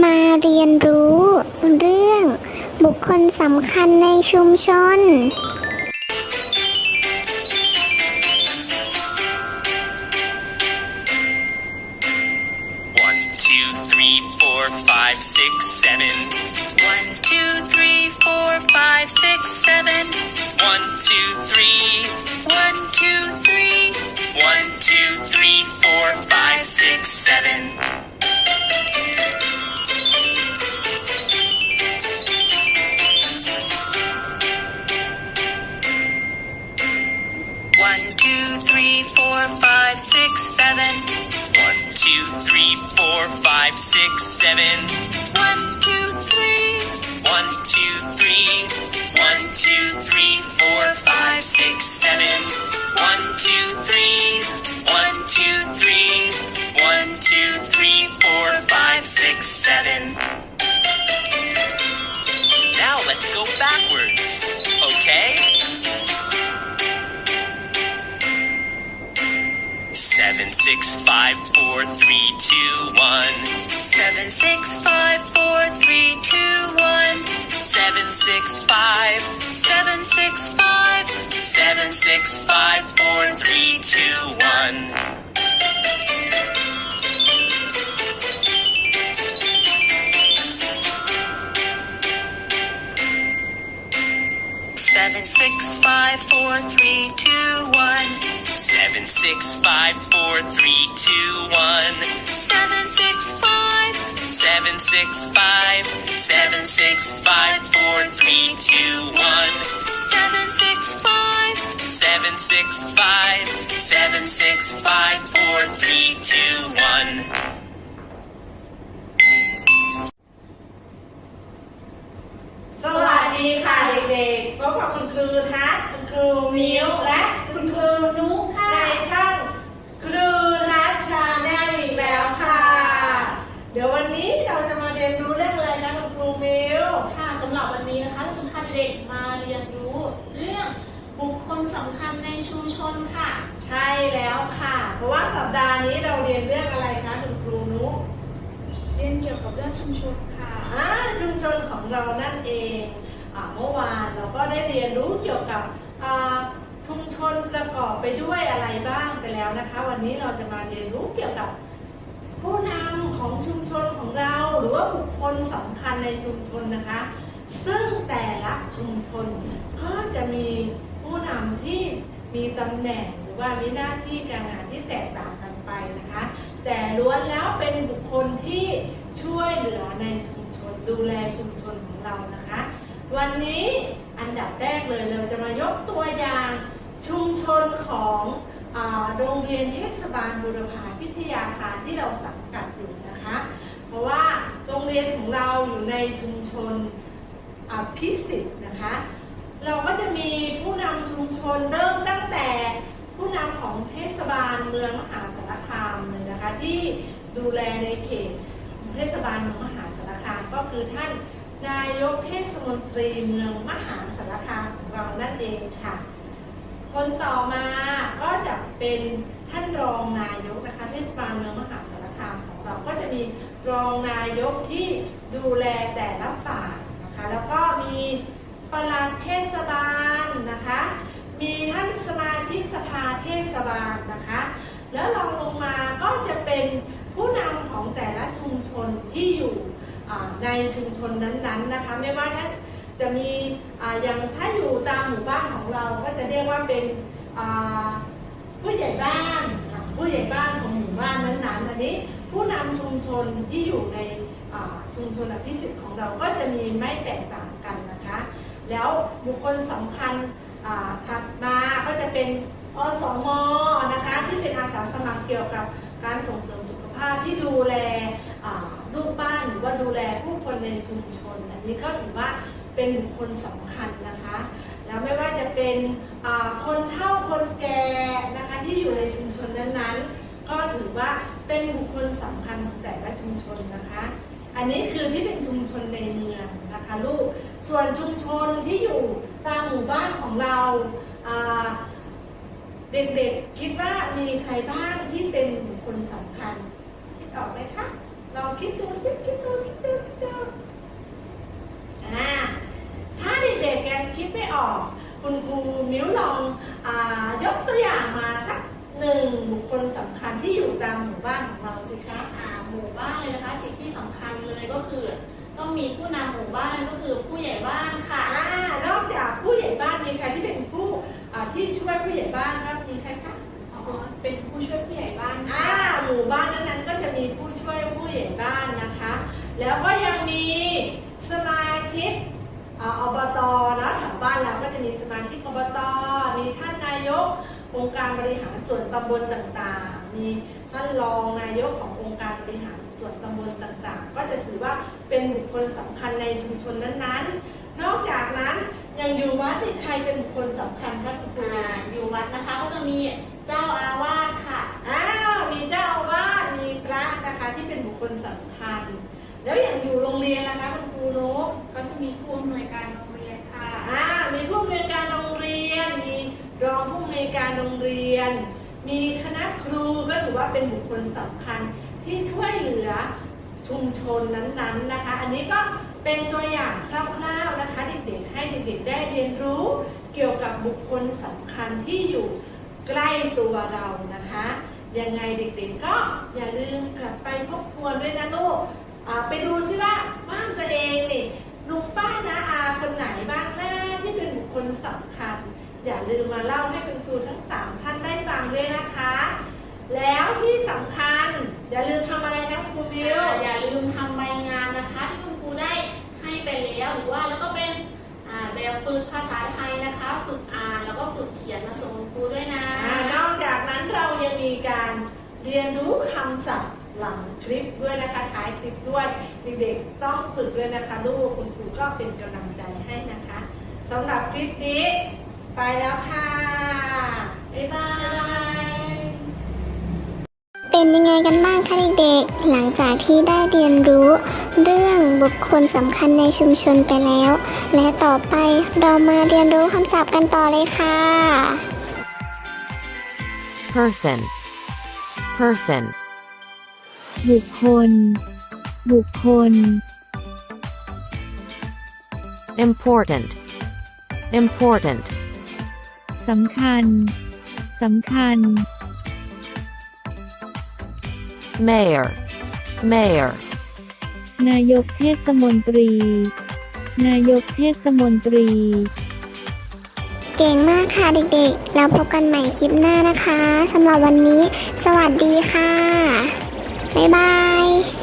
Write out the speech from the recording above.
มาเรียนรู้เรื่องบุคคลสำคัญในชุมชน One, two, three, four, five, six, seven. One, two, three, four, five, six, seven. One, two, three. One, two, three. One, two, three, four, five, six, seven. Six, seven. One, two, three. One, two, three. One, two, three, four, five, six, seven. One, two, three. One, two, three. Seven, six, five, four, three, two, one. Seven, six, five. Seven, six, five. Seven, six, five, four, three, two, one. Seven, six, five, four, three, two, one. Seven, six, five, four, three, two, one. Seven, six, five. Seven, six, five. Seven, six, five, four, three, two, one. Seven, six, five. Seven, six, five. Seven, six, five, four, three, two, one. สวัสดีค่ะเด็กๆพบกับคุณครูทัศน์คุณครูมิวและคุณครูนุ๊กค่ะในช่องครูทัศน์ชาแนลอีกแล้วค่ะ เดี๋ยววันนี้เราจะมาเรียนรู้เรื่องอะไรนะคุณครูมิวค่ะสำหรับวันนี้นะคะเราจะพาเด็กๆมาเรียนรู้เรื่องบุคคลสำคัญในชุมชนค่ะ ใช่แล้วค่ะ เพราะว่าสัปดาห์นี้เราเรียนเรื่องอะไรคะคุณครูนุ๊กเรียนเกี่ยวกับเรื่องชุมชนค่ะ อ่าชุมชนของเรานั่นเองอาเมื่อวานเราก็ได้เรียนรู้เกี่ยวกับอ่าชุมชนประกอบไปด้วยอะไรบ้างไปแล้วนะคะ วันนี้เราจะมาเรียนรู้เกี่ยวกับผู้นำของชุมชนของเราหรือ ว่าบุคคลสำคัญในชุมชนนะคะ ซึ่งแต่ละชุมชนก็จะมีผู้นำที่มีตำแหน่งหรือว่ามีหน้าที่การงานที่แตกต่างกันไปนะคะ แต่ล้วนแล้วเป็นบุคคลที่ช่วยเหลือในชุมชนดูแลชุมชนของเรานะคะ วันนี้อันดับแรกเลยเราจะมายกตัวอย่างชุมชนของโรงเรียนเทศบาลบุรพาพิทยาคารที่เราสังกัดอยู่นะคะ เพราะว่า รียนของเราอยู่ในชุมชนพิสิทธิ์นะคะ เราก็จะมีผู้นำชุมชนเริ่มตั้งแต่ผู้นำของเทศบาลเมืองมหาสารคามเลยนะคะ ที่ดูแลในเขตเทศบาลเมืองมหาสารคามก็คือท่านนายกเทศมนตรีเมืองมหาสารคามของเรานั่นเองค่ะ คนต่อมาก็จะเป็นท่านรองนายกนะคะ เทศบาลเมืองมหาสารคามของเราก็จะมี รองนายกที่ดูแลแต่ละฝ่ายนะคะแล้วก็มีปลัดเทศบาลนะคะ มีท่านสมาชิกสภาเทศบาลนะคะ แล้วรองลงมาก็จะเป็นผู้นำของแต่ละชุมชนที่อยู่ในชุมชนนั้นๆนะคะ ไม่ว่าท่านจะมีอย่างถ้าอยู่ตามหมู่บ้านของเราก็จะเรียกว่าเป็นผู้ใหญ่บ้านผู้ใหญ่บ้านของหมู่บ้านนั้นๆอันนี้ ผู้นำชุมชนที่อยู่ในชุมชนอภิสิทธิ์ของเราก็จะมีไม่แตกต่างกันนะคะ แล้วบุคคลสำคัญถัดมาก็จะเป็นอสมนะคะที่เป็นอาสาสมัครเกี่ยวกับการส่งเสริมสุขภาพที่ดูแลลูกบ้านหรือว่าดูแลผู้คนในชุมชน อันนี้ก็ถือว่าเป็นบุคคลสำคัญนะคะ แล้วไม่ว่าจะเป็นคนเฒ่าคนแก่นะคะที่อยู่ในชุมชนนั้นๆ ก็ถือว่า เป็นบุคคลสำคัญของแต่ละชุมชนนะคะ อันนี้คือที่เป็นชุมชนในเมืองนะคะลูก ส่วนชุมชนที่อยู่ตามหมู่บ้านของเราเด็กๆคิดว่ามีใครบ้างที่เป็นบุคคลสำคัญคิดออกไหมคะเราคิดดูสิคิดดูคิดดูคิดดูถ้าเด็กๆแกคิดไม่ออก คุณครูมิ้วลองอยกตัวอย่างมาสักหนึ่งบุคคลสำคัญที่อยู่ตาม บ้านของเราสิคะอ่าหมู่บ้านเลยนะคะ สิ่งที่สำคัญเลยก็คือ ต้องมีผู้นำหมู่บ้านก็คือผู้ใหญ่บ้านค่ะอ่านอกจากผู้ใหญ่บ้านมีใครที่เป็นผู้อ่าที่ช่วยผู้ใหญ่บ้านครับมีใครคะอ๋อเป็นผู้ช่วยผู้ใหญ่บ้านอ่าหมู่บ้านนั้นๆก็จะมีผู้ช่วยผู้ใหญ่บ้านนะคะ แล้วก็ยังมีสมาชิกอ่าอบตนะแถวบ้านเราก็จะมีสมาชิกอบต มีท่านนายกองค์การบริหารส่วนตำบลต่างๆ มี ท่านรองนายกขององค์การบริหารส่วนตำบลต่างๆ ก็จะถือว่าเป็นบุคคลสำคัญในชุมชนนั้นๆ นอกจากนั้นยังอยู่วัดนี่ใครเป็นบุคคลสำคัญครับคุณครูอ่าอยู่วัดนะคะก็จะมีเจ้าอาวาสค่ะอ้าวมีเจ้าอาวาสมีพระนะคะที่เป็นบุคคลสำคัญ แล้วอย่างอยู่โรงเรียนนะคะคุณครูนกก็จะมีผู้อำนวยการโรงเรียนค่ะอ่ามีผู้อำนวยการโรงเรียนมีรองผู้อำนวยการโรงเรียน มีคณะครูก็ถือว่าเป็นบุคคลสำคัญที่ช่วยเหลือชุมชนนั้นๆนะคะ อันนี้ก็เป็นตัวอย่างคร่าวๆนะคะเด็กๆให้เด็กๆได้เรียนรู้เกี่ยวกับบุคคลสำคัญที่อยู่ใกล้ตัวเรานะคะ ยังไงเด็กๆก็อย่าลืมกลับไปทบทวนด้วยนะลูกไปดูซิว่าบ้านตัวเองนี่ลุงป้านะอาคนไหนบ้างหน้าที่เป็นบุคคลสำคัญ อย่าลืมมาเล่าให้คุณครูทั้งสามท่านได้ฟังด้วยนะคะ แล้วที่สำคัญ อย่าลืมทำอะไรนะครูบิวอย่าลืมทำใบงานนะคะ ที่คุณครูได้ให้ไปแล้วหรือว่าแล้วก็เป็นอ่าแบบฝึกภาษาไทยนะคะ ฝึกอ่านแล้วก็ฝึกเขียนมาส่งคุณครูด้วยนะอ่านอกจากนั้นเรายังมีการเรียนรู้คำศัพท์หลังคลิปด้วยนะคะท้ายคลิปด้วยเด็กๆต้องฝึกด้วยนะคะลูกคุณครูก็เป็นกำลังใจให้นะคะสำหรับคลิปนี้ ไปแล้วค่ะ บ๊ายบาย เป็นยังไงกันบ้างคะเด็กๆ หลังจากที่ได้เรียนรู้ เรื่องบุคคลสำคัญในชุมชนไปแล้ว และต่อไปเรามาเรียนรู้คำศัพท์กันต่อเลยค่ะ person person บุคคล บุคคล important important สำคัญ สำคัญ mayor mayor นายกเทศมนตรี นายกเทศมนตรี เก่งมากค่ะเด็กๆ แล้วพบกันใหม่คลิปหน้านะคะสำหรับวันนี้ สวัสดีค่ะ บ๊ายบาย